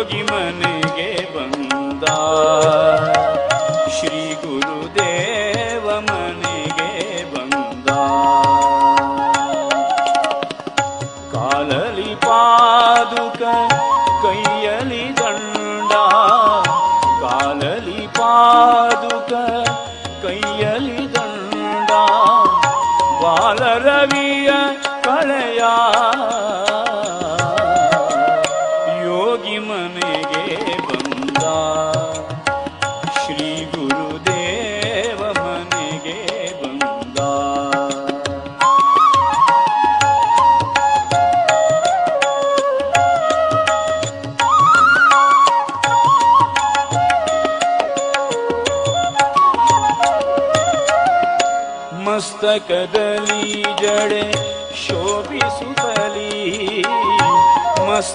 ಯೋಗಿ ಮನೆಗೆ ಬಂದ. ಶ್ರೀ ಗುರುದೇವ ಮನೆಗೆ ಬಂದ. ಕಾಲಲಿ ಪಾದುಕ, ಕೈಯಲಿ ದಂಡ. ಕಾಲಲಿ ಪಾದುಕ, ಕೈಯಲಿ ದಂಡ. ಬಾಲರವಿಯ ಕಳೆಯ ಮನೆಗೆ ಬಂದ. ಶ್ರೀ ಗುರುದೇವ ಮನೆಗೆ ಬಂದ. ಮಸ್ತಕದಲ್ಲಿ ಜಡೆ ಶೋಭಿಸುತ್ತ